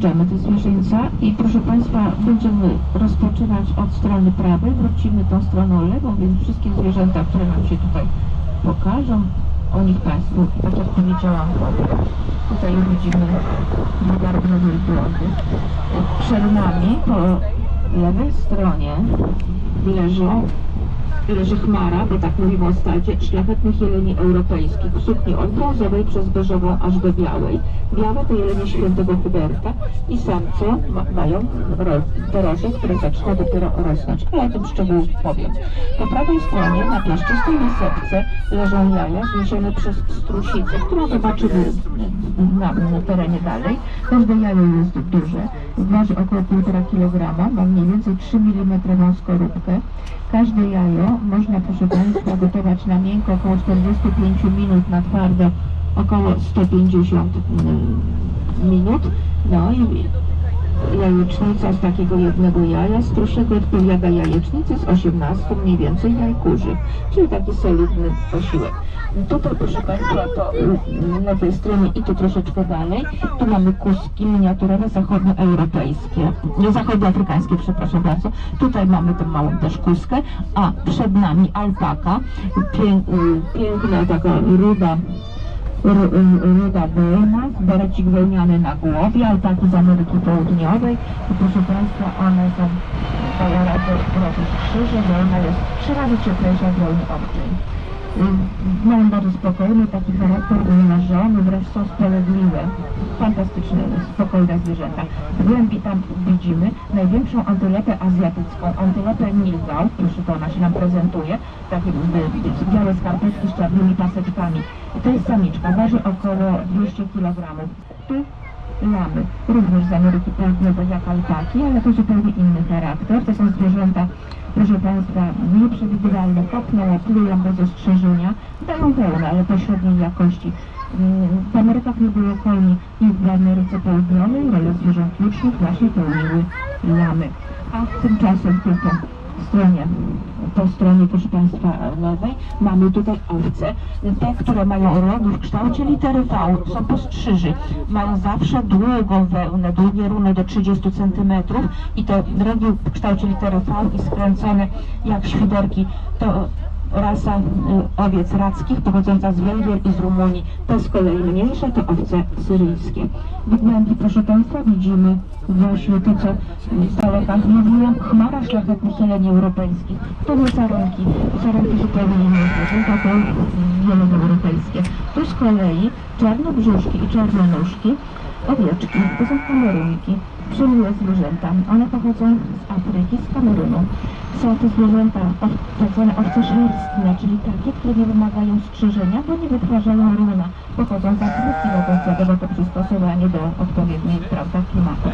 Objeżdżamy te zwierzęta i proszę Państwa, będziemy rozpoczynać od strony prawej, wrócimy tą stroną lewą, więc wszystkie zwierzęta, które nam się tutaj pokażą, o nich Państwu, tak jak powiedziałam. Tutaj widzimy dwugarbiowe drogi. Przed nami po lewej stronie leżą leży chmara, bo tak mówimy o stadzie, szlachetnych jeleni europejskich w sukni od brązowej przez beżową aż do białej. Białe to jelenie świętego Huberta i samce ma, mają ro, doroże, które zaczyna dopiero rosnąć, ale o tym szczegółów powiem. Po prawej stronie na piaszczystej wysepce leżą jaja zniesione przez strusicę, którą zobaczymy na, na terenie dalej. Każde jajo jest duże, waży około 1,5 kg, ma mniej więcej 3 mm skorupkę. Każde jajo można, proszę Państwa, gotować na miękko około 45 minut, na twardo około 150 mm, minut. No i jajecznica z takiego jednego jaja, struszego odpowiada jajecznicy z 18 mniej więcej jaj kurzy, czyli taki solidny posiłek. Tutaj proszę Państwa to mm, na tej stronie i tu troszeczkę dalej, tu mamy kuski miniaturowe zachodnioeuropejskie, nie zachodnioafrykańskie, przepraszam bardzo. Tutaj mamy tą małą też kuskę, a przed nami alpaka, pię, piękna taka ruda Ru- ruda wełna, berecik wełniany na głowie, alpaki z Ameryki Południowej. I proszę Państwa, one są, radę robić krzyże, wełna jest trzy razy cieplejsza od wełny obcej. Mają bardzo spokojny taki charakter, wyrażony, wręcz są sprawiedliwe. Fantastyczne, spokojne zwierzęta. W głębi tam widzimy największą antylepę azjatycką, antylepę Nilgau, proszę to ona się nam prezentuje, takie białe skarpetki z czarnymi paseczkami. To jest samiczka, waży około 200 kg. Tu lamy, również z Ameryki Południowej jak alpaki, ale to zupełnie inny charakter. To są zwierzęta, proszę Państwa, nieprzewidywalne, kopną, plują bez ostrzeżenia, dają wełnę, ale pośredniej jakości. Mm, W Amerykach nie było koni i w Ameryce Południowej rolę zwierząt lucznych właśnie pełniły lamy. A tymczasem tylko stronie, po stronie, proszę Państwa, lewej mamy tutaj owce. Te, które mają rogi w kształcie litery V, są postrzyży. Mają zawsze długą wełnę, długie runy do 30 cm i te rogi w kształcie litery V i skręcone jak świderki. To rasa y, owiec rackich pochodząca z Węgier i z Rumunii. Te z kolei mniejsze to owce syryjskie. W głębi, proszę Państwa, widzimy właśnie to, co z daleka mówiłam, chmara szlachetnych jeleni europejskich. To nie sarenki, sarenki zupełnie inne zwierzęta, to jelenie europejskie. Tu z kolei czarnobrzuszki i czarnonóżki, owieczki, to są kamerunki, przemiłe zwierzęta. One pochodzą z Afryki, z Kamerunu. Są to zwierzęta tak zwane owce szerstne, czyli takie, które nie wymagają strzyżenia, bo nie wytwarzają runa. Pochodzą z Afryki, mogą zadawać to przystosowanie do odpowiedniej prawda, klimatu.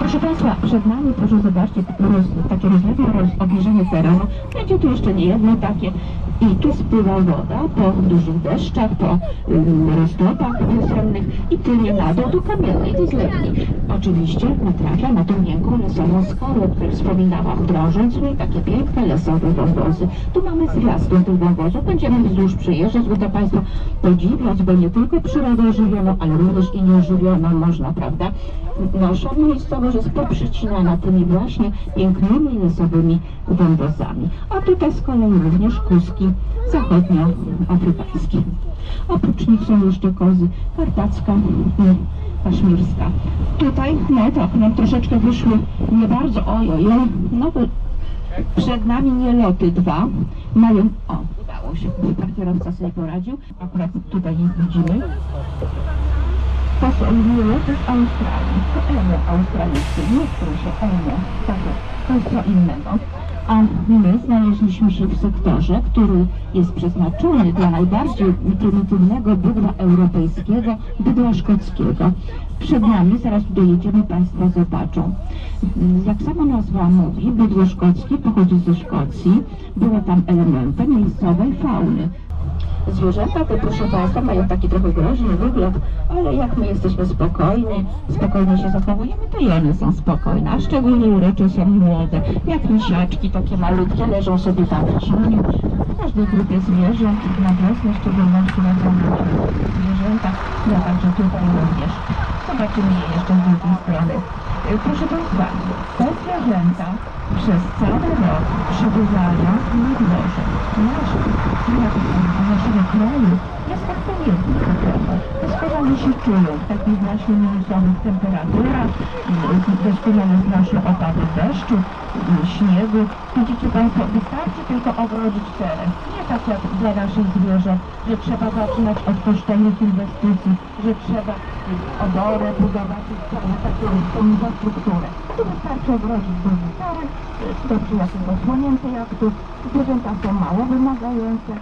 Proszę Państwa, przed nami, proszę zobaczcie, roz, takie rozległe roz, obniżenie terenu. Będzie tu jeszcze nie jedno takie. I tu spływa woda po dużych deszczach, po ym, roztopach wiosennych i płynie na dół do kamiennej, do zlewni. Oczywiście natrafia na tą miękką lesową skorę, o której wspominałam, drążąc niej takie piękne lesowe wąwozy. Tu mamy zwiastun tych wąwozów. Będziemy wzdłuż przejeżdżać, to Państwo podziwiać, bo nie tylko przyrodę żywioną, ale również i nieżywioną można, prawda? Nasza miejscowość jest poprzecinana tymi właśnie pięknymi lesowymi wąwozami. A tutaj z kolei również kuski zachodnioafrykańskie. Oprócz nich są jeszcze kozy karpacka i kaszmirska. Tutaj, no tak, nam troszeczkę wyszły nie bardzo, ojoj, no bo przed nami nieloty dwa mają, o, udało się, pan kierowca sobie poradził, akurat tutaj ich widzimy. To są nieloty z Australii, to emo australijskie, nie proszę, emo, tak, to jest co innego. A my znaleźliśmy się w sektorze, który jest przeznaczony dla najbardziej prymitywnego bydła europejskiego, bydła szkockiego. Przed nami, zaraz tu dojedziemy, Państwo zobaczą. Jak sama nazwa mówi, bydło szkockie pochodzi ze Szkocji, było tam elementem miejscowej fauny. Zwierzęta te, proszę Państwa, mają taki trochę groźny wygląd, ale jak my jesteśmy spokojni, spokojnie się zachowujemy, to i one są spokojne, a szczególnie urocze są młode, jak misiaczki takie malutkie, leżą sobie tam w cieniu. W każdej grupie zwierząt, na wiosnę, szczególności na zamówienie zwierzęta, no także tutaj również. Zobaczymy je jeszcze z drugiej strony. Proszę Państwa, te zwierzęta przez cały rok przebywają na dworze naszym, naszego kraju. Jest tak pamiętne trochę. Doskonale się czują w takich właśnie minusowych temperaturach, doskonale znoszą opady deszczu, śniegu. Widzicie Państwo, wystarczy tylko ogrodzić teren. Nie tak jak dla naszych zwierząt, że trzeba zaczynać od kosztownych inwestycji, że trzeba y, oborę budować całą taką infrastrukturę. Tu wystarczy ogrodzić duży teren, y, jest osłonięty jak tu. Zwierzęta są mało wymagające.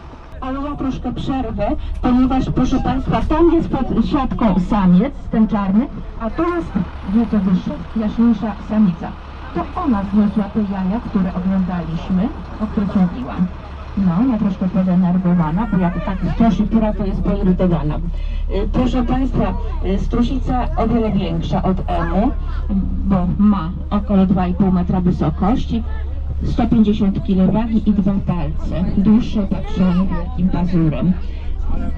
Ale ja troszkę przerwę, ponieważ proszę Państwa, tam jest pod siatką samiec, ten czarny, a tu jest nieco wyższa, jaśniejsza samica. To ona zniosła te jaja, które oglądaliśmy, o których mówiłam. No, ja troszkę podenerwowana, bo jak tak strasznie, która to jest poirytowana. Y, Proszę Państwa, y, strusica o wiele większa od Emu, bo ma około 2,5 metra wysokości, 150 kg wagi i dwa palce, dłuższe opatrzone wielkim pazurem.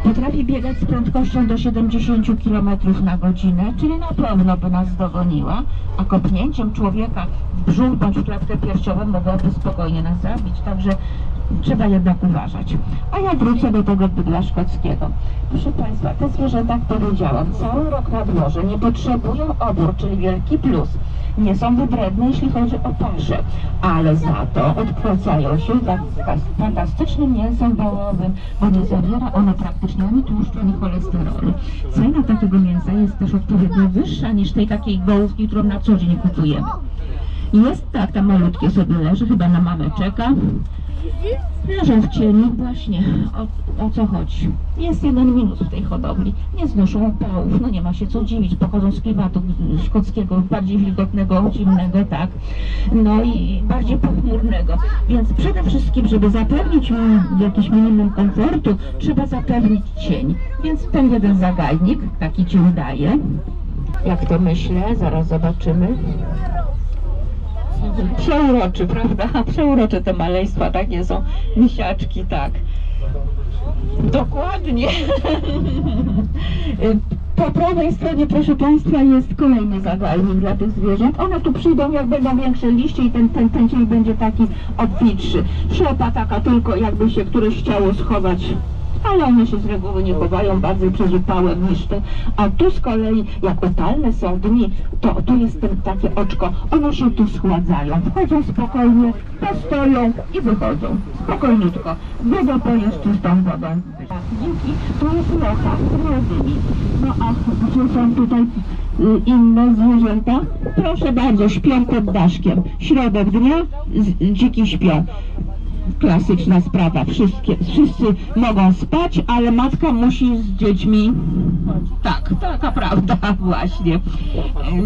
Potrafi biegać z prędkością do 70 km na godzinę, czyli na pewno by nas dogoniła, a kopnięciem człowieka w brzuch bądź w klatkę piersiową mogłaby spokojnie nas zabić, także trzeba jednak uważać. A ja wrócę do tego bydła szkockiego. Proszę Państwa, te zwierzęta, jak powiedziałam, cały rok na dworze nie potrzebują obór, czyli wielki plus. Nie są wybredne, jeśli chodzi o paszę, ale za to odpłacają się fantastycznym mięsem wołowym, bo nie zawiera ono praktycznie ani tłuszczu, ani cholesterolu. Cena takiego mięsa jest też odpowiednio wyższa niż tej takiej gołówki, którą na co dzień kupujemy. Jest tak, tam malutkie sobie leży, chyba na mamę czeka. Leżą w cieniu, właśnie o, o co chodzi. Jest jeden minus w tej hodowli. Nie znoszą opałów, no nie ma się co dziwić, pochodzą z klimatu szkockiego, bardziej wilgotnego, zimnego, tak, no i bardziej pochmurnego. Więc przede wszystkim, żeby zapewnić jakiś minimum komfortu, trzeba zapewnić cień. Więc ten jeden zagajnik taki cień daje. Jak to myślę, zaraz zobaczymy. Przeuroczy, prawda? Przeurocze te maleństwa, takie są. Misiaczki, tak. Dokładnie. Po prawej stronie, proszę Państwa, jest kolejny zagajnik dla tych zwierząt. One tu przyjdą, jak będą większe liście i ten, ten, ten cień będzie taki obfitszy. Szopa taka tylko, jakby się któreś chciało schować ale one się z reguły nie chowają bardziej niż te. A tu z kolei, jak upalne są dni, to tu jest takie oczko, one się tu schładzają, wchodzą spokojnie, postoją i wychodzą, spokojniutko. Woda poje z czystą wodą. Dzięki, tu jest locha z. No a gdzie są tutaj y, inne zwierzęta? Proszę bardzo, śpią pod daszkiem. Środek dnia, dziki śpią klasyczna sprawa. Wszystkie, wszyscy mogą spać, ale matka musi z dziećmi. Tak, taka prawda, właśnie. E,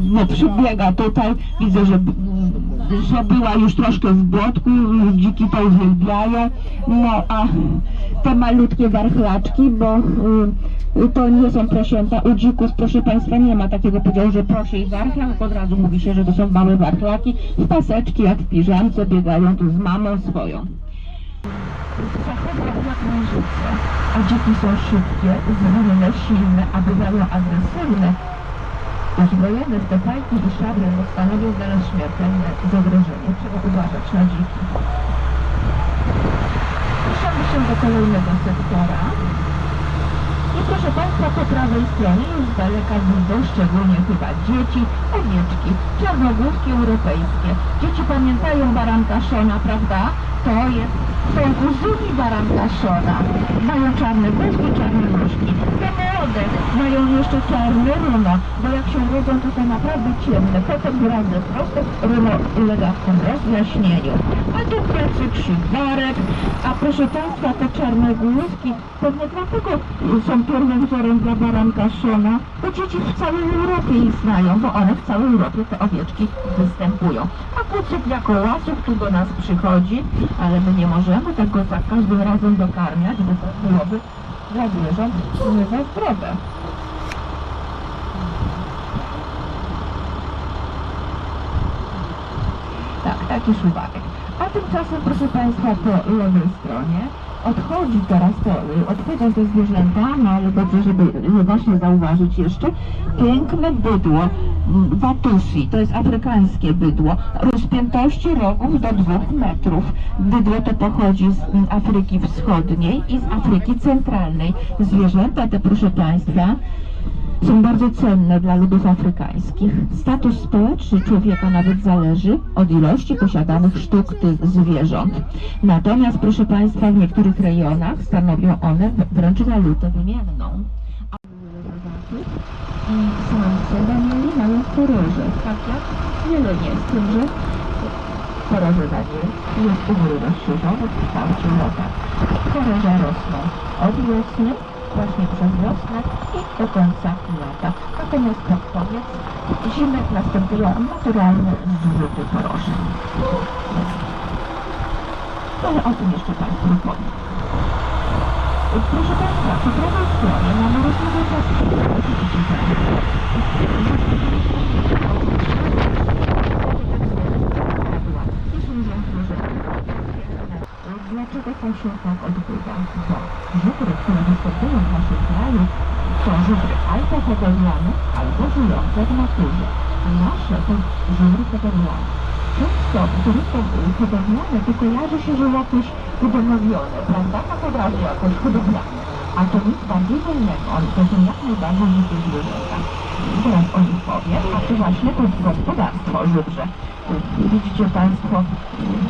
No przybiega tutaj, widzę, że, że była już troszkę w błotku, dziki to uwielbiają. No a te malutkie warchlaczki, bo y, to nie są prosięta. U dzików, proszę Państwa, nie ma takiego podziału, że prosi i warchlak, od razu mówi się, że to są małe warchlaki. W paseczki, jak w piżamce, biegają tu z mamą swoją zachował jak mężyce, a dziki są szybkie, zwinne, silne, a bywają agresywne. Uzbrojone w te fajki i szablę no stanowią dla nas śmiertelne zagrożenie. Trzeba uważać na dziki. Ruszamy się do kolejnego sektora. I proszę Państwa, po prawej stronie już z daleka widzą, szczególnie chyba dzieci, owieczki, czarnogłówki europejskie. Dzieci pamiętają baranka Szona, prawda? To jest, są kuzuni baranka Szona. Mają czarne główki, czarne nóżki. Te młode mają jeszcze czarne runo, bo jak się rodzą, to są naprawdę ciemne. Potem gradzę prosto, runo ulega rozjaśnieniu. A tu plecy krzywarek, a proszę Państwa, te czarne główki, pewnie dlatego są pierwszym wzorem dla baranka Szona, bo dzieci w całej Europie ich znają, bo one w całej Europie te owieczki występują. A kucyk jako łasuch tu do nas przychodzi, ale my nie możemy tego za każdym razem dokarmiać, bo to byłoby dla zwierząt nie za zdrowe. Tak, taki szlubarek. A tymczasem, proszę Państwa, po lewej stronie odchodzi teraz, to, odchodzą te zwierzęta, no ale dobrze, żeby y, właśnie zauważyć jeszcze, piękne bydło, watusi, to jest afrykańskie bydło, rozpiętości rogów do dwóch metrów. Bydło to pochodzi z Afryki Wschodniej i z Afryki Centralnej. Zwierzęta te, proszę Państwa, są bardzo cenne dla ludów afrykańskich. Status społeczny człowieka nawet zależy od ilości posiadanych sztuk tych zwierząt. Natomiast, proszę Państwa, w niektórych rejonach stanowią one wręcz walutę wymienną. I samce Danieli mają poroże, tak jak jelenie, z tym, że poroże Daniel jest u góry rozszerzony w kształcie lota. Poroże rosną od wiosny, właśnie przez wiosnę i do końca lata. Natomiast pod koniec zimek następują naturalne zrzuty poroży. Ale o tym jeszcze Państwu powiem. Proszę Państwa, po prawej stronie mamy rozmowę Dlaczego to się tak odbywa? Bo żubry, które występują w naszym kraju, są żubry albo hodowlane, albo żyjące w naturze. A nasze to żubry hodowlane. Często turysto hodowlane to kojarzy się, że jakieś udomowione, prawda? Tak od jakoś hodowlane. A to nic bardziej innego. One to są jak najbardziej dzikie zwierzęta. Zaraz o nich powiem. A to właśnie to gospodarstwo żubrze. Widzicie Państwo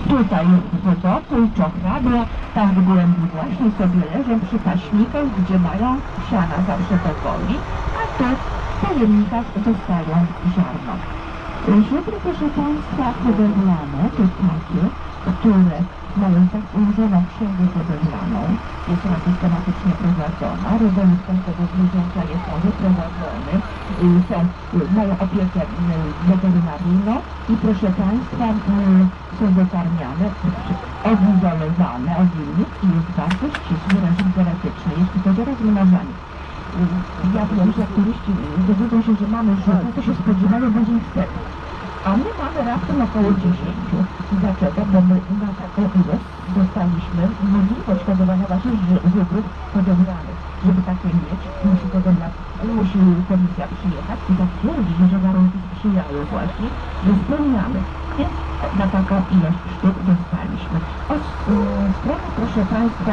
tutaj wodoty, czochrady, tam w głębi właśnie sobie leżą przy paśnikach, gdzie mają siana zawsze do woli, a tu w pojemnikach dostają ziarno. Żubry, proszę Państwa, hodowlane to takie, które mają tak ułożoną księgę hodowlaną, jest ona systematycznie prowadzona, rodowód każdego zwierzęcia jest on wyprowadzony, y, są, y, mają opiekę y, weterynaryjną i proszę Państwa y, są dokarmiane, odizolowane od innych i jest bardzo ścisły reżim genetyczny, jeśli chodzi o rozmnażanie. Y, Ja wiem, że turyści y, dowiedzą się, że mamy żółte, to się spodziewają będzie ich wtedy. A my mamy raptem około 10. Dlaczego? Bo my na taką ilość dostaliśmy możliwość hodowania ży- żubrów hodowlanych. Żeby takie mieć, musi hodowla, musi komisja przyjechać i zatwierdzić, że warunki sprzyjają właśnie, że spełniamy. Więc na taką ilość sztuk dostaliśmy. Od y, strony, proszę Państwa,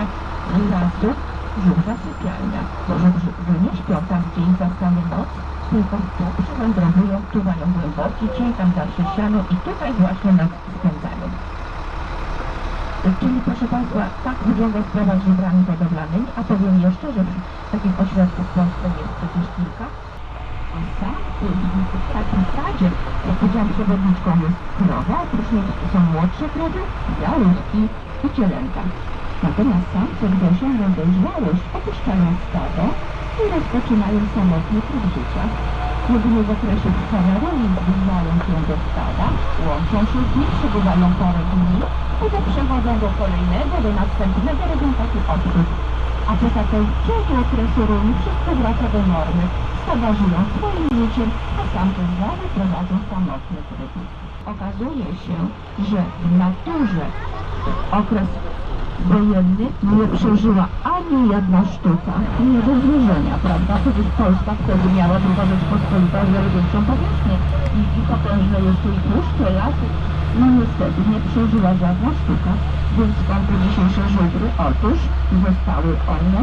lasu żółta sypialnia. Bo żubrzy nie śpią tam, gdzie im zastanie noc, tylko tu przewędrowują, tu mają głęboki cień, tam zawsze siano i tutaj właśnie noc spędzają. Czyli proszę Państwa, tak wygląda sprawa z żubrami hodowlanymi, a powiem jeszcze, że takich ośrodków w Polsce jest przecież kilka. A sam w takim stadzie, jak powiedziałam, przewodniczką jest krowa, oprócz niej są młodsze krowy, białówki i cielęta. Natomiast samce, gdy osiągną dojrzałość, opuszczają stado i rozpoczynają samotny tryb życia. W okresie trwania roli zbliżają się do stada, łączą się z nim, przebywają parę dni, potem przechodzą do kolejnego, do następnego, robią taki odwrót. A po zakończeniu okresu roli wszystko wraca do normy. Stada żyją swoim życiem, a samce znowu prowadzą samotny tryb. Okazuje się, że w naturze okres wojenny nie przeżyła ani jedna sztuka, nie do zwierzenia, prawda? Przecież Polska wtedy miała druga Rzeczpospolita większą powierzchnię i, i potężne jeszcze i puszcze, lasy. No niestety nie przeżyła żadna sztuka, więc skąd te dzisiejsze żubry? Otóż zostały one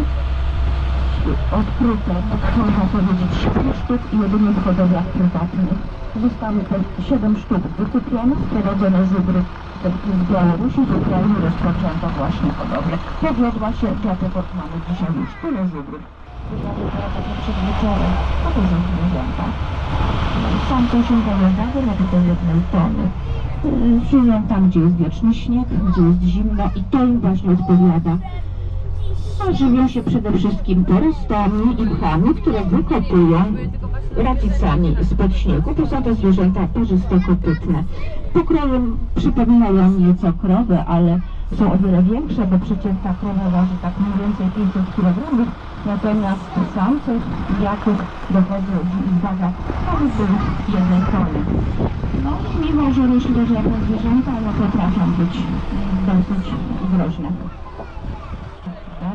odkryte, można powiedzieć, 7 sztuk i jedynie w hodowlach prywatnych. Zostały te 7 sztuk wykupione, sprowadzone żubry z Białorusi, z Ukrainy rozpoczęto właśnie hodowlę. Powiodła się, dlatego mamy dzisiaj już tyle żubrów. Wydaje teraz takie przedwieczorem, to dużo zwierzęta. Sam to się polegały na tylko jednej tony. Żyją tam, gdzie jest wieczny śnieg, gdzie jest zimno i to im właśnie odpowiada. A żywią się przede wszystkim porostami i mchami, które wykopują racicami spod śniegu. To są te zwierzęta parzysto-kopytne. Pokrojem przypominają nieco krowę, ale są o wiele większe, bo przeciętna krowa waży tak mniej więcej 500 kg, natomiast samce jaków dochodzą w wagach powyżej jednej tony. No, mimo że jako zwierzęta one potrafią być dosyć groźne.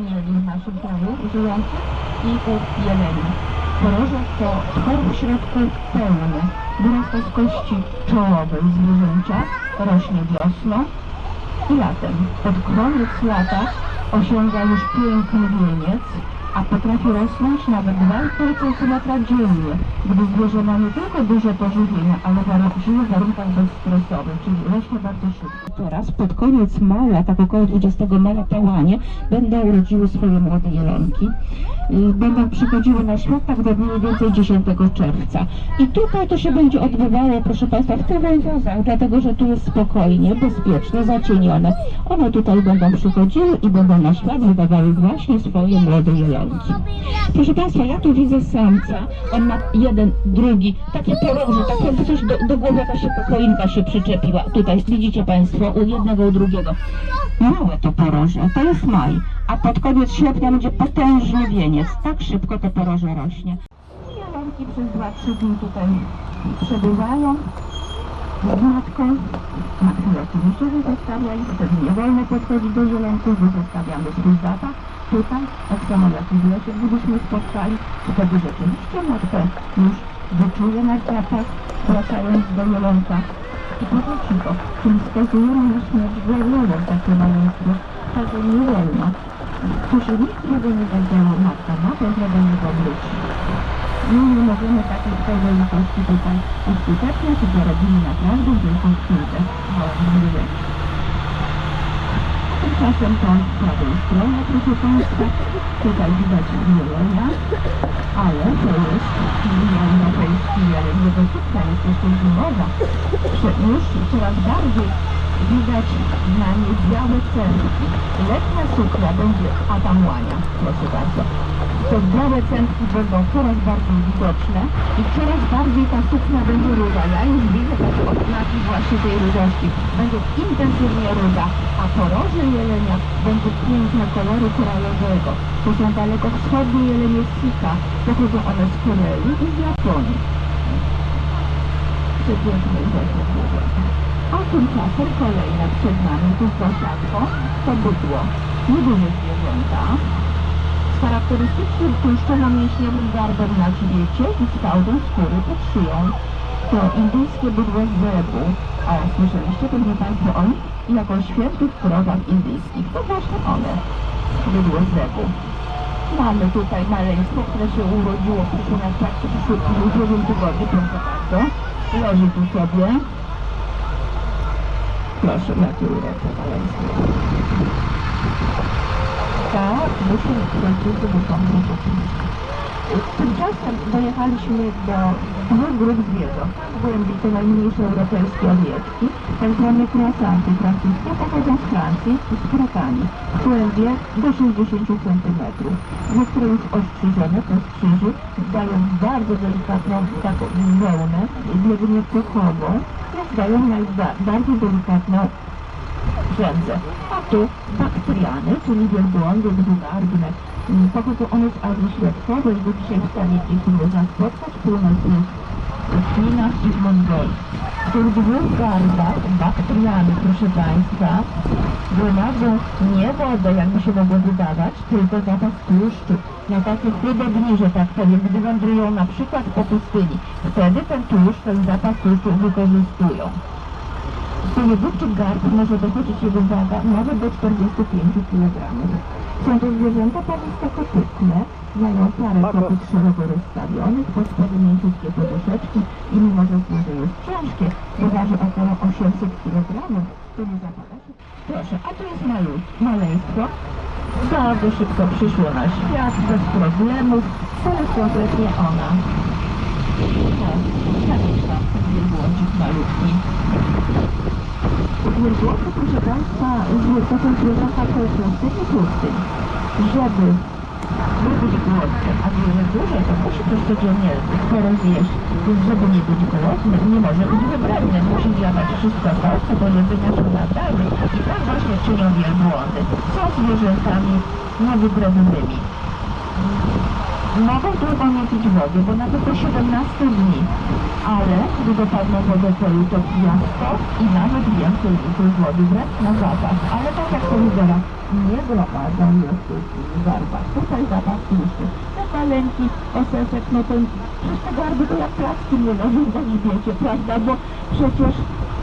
W naszym kraju żyjących i u jeleni. Porożek to twór w środku pełny. Wyrasta z kości czołowej zwierzęcia, rośnie wiosną i latem. Pod koniec lata osiąga już piękny wieniec, a potrafi rosnąć nawet 2,5 cm dziennie, gdy zwierzę ma nie tylko duże pożywienie, ale żyje w warunkach bezstresowych, czyli rośnie bardzo szybko. Teraz pod koniec maja, tak około 20 maja te łanie będą urodziły swoje młode jelonki. Y, Będą przychodziły na świat tak do mniej więcej 10 czerwca. I tutaj to się będzie odbywało, proszę Państwa, w tych wąwozach, dlatego że tu jest spokojnie, bezpiecznie, zacienione. One tutaj będą przychodziły i będą na świat wydawały właśnie swoje młode jelonki. Proszę Państwa, ja tu widzę samca, on ma jeden, drugi, takie poroże, tak coś do, do głowy jakaś się choinka się przyczepiła. Tutaj widzicie Państwo, u jednego, u drugiego. Małe to poroże, to jest maj, a pod koniec sierpnia będzie potężny wieniec. Tak szybko to poroże rośnie. Jelonki przez 2-3 dni tutaj przebywają z matką. Matka oczywiście zostawia ich, wtedy nie wolno podchodzić do zielonków, bo zostawiamy swój zapach. Tutaj, tak samo jak i w lesie, gdybyśmy spotkali, wtedy rzeczywiście matka już wyczuje nasz zapach, wracając do jelonka. I potem cicho, czyli wskazujemy na śmierć wolną takie maleństwo, tego nie wolno. Proszę, nikt tego nie wiedział, matka na pewno do niego wróci. My nie możemy takiej tej litości tutaj uskuteczniać i zarobimy naprawdę wielką krzywdę małym zwierzęciom. Tymczasem tą prawą stronę, proszę Państwa, tutaj widać jelenia, ale to jest europejski jeleń, sukna jest jeszcze zimowa. Już coraz bardziej widać na niej białe cętki. Letnia suknia będzie, a tam łania, proszę bardzo. Te białe cętki będą coraz bardziej widoczne i coraz bardziej ta suknia będzie ruda. Ja już widzę takie odznaki właśnie tej rudości. Będzie intensywnie ruda, a poroże jelenia będzie piękne koloru krajowego. To są daleko wschodnie jelenie sika. Pochodzą one z Korei i z Japonii. Zwierzęta. A tymczasem kolejne przed nami, tu z zasiadką, to bydło. Nieduże zwierzęta charakterystycznym tłuszczowo-mięśniowym garbem na grzbiecie i fałdą skóry pod szyją. To indyjskie bydło z Zebu. A słyszeliście pewnie Państwo o nich? Jako świętych krowach indyjskich. To właśnie one. Bydło z Zebu. Mamy tutaj maleństwo, które się urodziło w przyszłym na trakcie przyszłym drugim tygodniu, proszę bardzo. Leży tu sobie. Proszę, jakie urocze maleństwo. Tak, muszę, Francuzi muszą wrócić. Tymczasem dojechaliśmy do dwóch grup zwierząt. W głębi to najmniejsze europejskie owieczki, tak zwane krasanty francuskie, pochodzą z Francji z kratami. W głębie do 60 cm. Niektóre już ostrzyżone, to strzyży, dają bardzo delikatną taką wełnę, biegnie prochową, jak dają najbardziej delikatną A tu bakteriany, czyli wielbłądy, dwugarbne. Mm, Pochodzą one z Azji Środkowej, bo dzisiaj w stanie nie można spotkać. Północnych Chinach i w Mongolii. W tych dwóch garbach bakteriany, proszę Państwa, gromadzą nie wodę, jakby się mogło wydawać, tylko zapas tłuszczu. Na takie chude dni, że tak powiem, gdy wędrują na przykład po pustyni. Wtedy ten tłuszcz, ten zapas tłuszczu wykorzystują. Pojedynczy garb może dochodzić jego waga nawet do 45 kg. Są to zwierzęta powistokopytne, mają parę kopyt szeroko rozstawionych, pod spodem mięciutkie poduszeczki i mimo, że zwierzę jest ciężkie, bo waży około 800 kg, to nie zapada się. Proszę, a tu jest malutkie, maleństwo. Bardzo szybko przyszło na świat, bez problemów, to jest konkretnie ona. Wielbłądy, proszę Państwa, zwie- to są zwierzęta tłusty i tłusty. Żeby nie być głodnym, a zwierzę duże, to musi coś codziennie sporo zjeść. Więc żeby nie być głodnym, nie może być wybredny. Musi zjadać wszystko to, co do jedzenia są nabrane. I tak właśnie czynią wielbłądy. Są zwierzętami niewybrednymi. Mogą długo nie pić wody, bo nawet do 17 dni. Ale gdy dopadną wodociągu to pijasto i nawet więcej litrów wody wręcz na zapas. Ale tak jak powiedziałam, nie gromadzą jeszcze w garbach. Tutaj zapas tłuszczu. Ten maleńki oseczek, no to przez te garby to jak placki nie leżą na grzbiecie, prawda? Bo przecież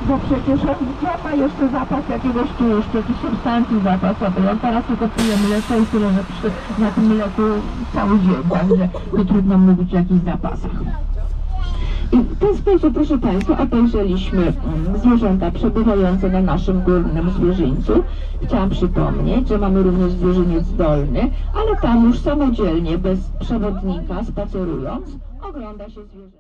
bo przecież on ma jeszcze zapas jakiegoś tłuszczu, jakichś substancji zapasowej. On teraz tylko pije mleko i tyle, że przy, na tym mleku cały dzień, także tu trudno mówić o jakichś zapasach. I w ten sposób, proszę Państwa, obejrzeliśmy mm, zwierzęta przebywające na naszym górnym zwierzyńcu. Chciałam przypomnieć, że mamy również zwierzyniec dolny, ale tam już samodzielnie, bez przewodnika, spacerując, ogląda się zwierzę.